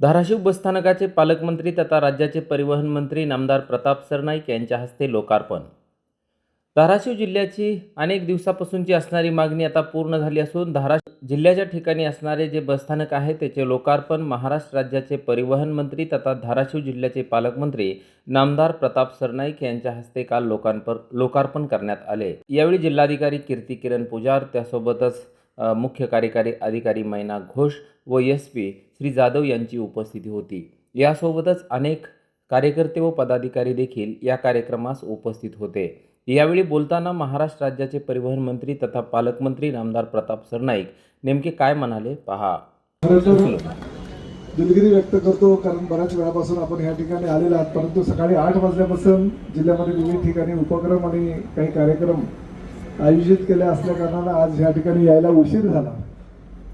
धाराशिव बसस्थानकाचे पालकमंत्री तथा राज्याचे परिवहन मंत्री नामदार प्रताप सरनाईक यांच्या हस्ते लोकार्पण. धाराशिव जिल्ह्याची अनेक दिवसापासूनची असणारी मागणी आता पूर्ण झाली असून धाराशिव जिल्ह्याच्या ठिकाणी असणारे जे बसस्थानक आहे त्याचे लोकार्पण महाराष्ट्र राज्याचे परिवहन मंत्री तथा धाराशिव जिल्ह्याचे पालकमंत्री नामदार प्रताप सरनाईक यांच्या हस्ते काल लोकांपर लोकार्पण करण्यात आले. यावेळी जिल्हाधिकारी कीर्ती किरण पुजार त्यासोबतच मुख्य कार्यकारी अधिकारी मैना घोष व एस पी श्री जाधव यांची उपस्थिती होती. यासोबतच अनेक कार्यकर्ते व पदाधिकारी देखील या कार्यक्रमास उपस्थित होते. यावेळी बोलताना महाराष्ट्र राज्याचे परिवहन मंत्री तथा पालकमंत्री नामदार प्रताप सरनाईक नेमके काय म्हणाले पहा. दिलगिरी व्यक्त करतो कारण बऱ्याच वेळापासून आपण या ठिकाणी आलेलो आहात. परंतु सकाळी आठ वाजल्यापासून जिल्ह्यामध्ये विविध ठिकाणी उपक्रम आणि काही कार्यक्रम आयोजित केल्या असल्या कारणानं आज ह्या ठिकाणी यायला उशीर झाला.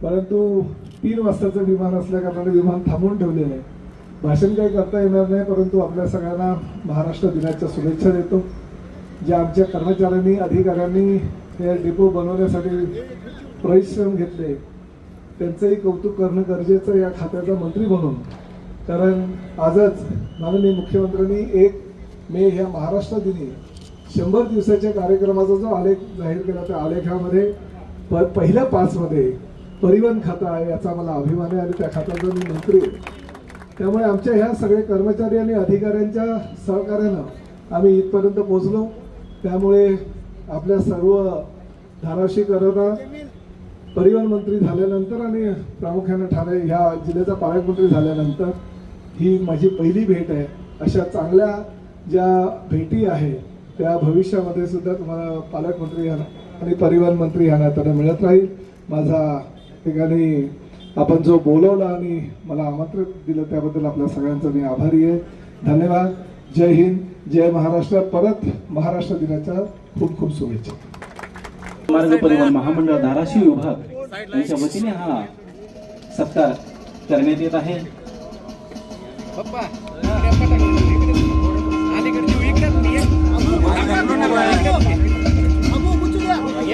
परंतु तीन वाजताचं विमान असल्याकारणाने विमान थांबवून ठेवलेलं आहे. भाषण काही करता येणार नाही परंतु आपल्या सगळ्यांना महाराष्ट्र दिनाच्या शुभेच्छा देतो. ज्या आमच्या कर्मचाऱ्यांनी अधिकाऱ्यांनी हे डेपो बनवण्यासाठी परिश्रम घेतले त्यांचंही कौतुक करणं गरजेचं या खात्याचा मंत्री म्हणून. कारण आजच माननीय मुख्यमंत्र्यांनी एक मे ह्या महाराष्ट्र दिनी शंभर दिवसाच्या कार्यक्रमाचा जो आलेख जाहीर केला त्या आलेखामध्ये प पहिल्या पाचमध्ये परिवहन खातं आहे याचा मला अभिमान आहे आणि त्या खात्याचा मी मंत्री आहे. त्यामुळे आमच्या ह्या सगळे कर्मचारी आणि अधिकाऱ्यांच्या सहकार्यानं आम्ही इथपर्यंत पोहोचलो. त्यामुळे आपल्या सर्व धाराशिवकरांना परिवहन मंत्री झाल्यानंतर आणि प्रामुख्याने ठाणे ह्या जिल्ह्याचा पालकमंत्री झाल्यानंतर ही माझी पहिली भेट आहे. अशा चांगल्या ज्या भेटी आहे त्या भविष्यामध्ये सुद्धा तुम्हाला पालकमंत्री या आणि परिवहन मंत्री ह्या नात्याने मिळत राहील. माझा ठिकाणी आपण जो बोलवला आणि मला आमंत्रण दिलं त्याबद्दल आपल्या सगळ्यांचा मी आभारी आहे. धन्यवाद. जय हिंद. जय महाराष्ट्र. परत महाराष्ट्र दिनाच्या खूप खूप शुभेच्छा. मार्ग परिवहन महामंडळ धाराशिव विभाग यांच्या वतीने हा सत्कार करण्यात येत आहे.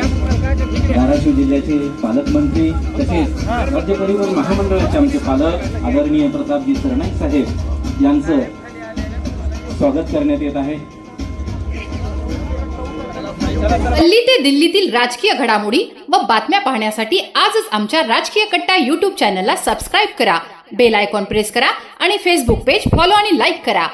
धाराशिव जिल्ह्याचे पालकमंत्री तसेच राज्य परिवहन महामंडळाचे आमचे पालक आदरणीय प्रतापजी सरनाईक साहेब यांचं स्वागत करण्यात येत आहे. दिल्ली ते दिल्लीतील राजकीय घडामोडी व बातम्या पाहण्यासाठी आजच आमच्या राजकीय कट्टा युट्यूब चॅनलला सबस्क्राईब करा. बेल आयकॉन प्रेस करा आणि फेसबुक पेज फॉलो आणि लाईक करा.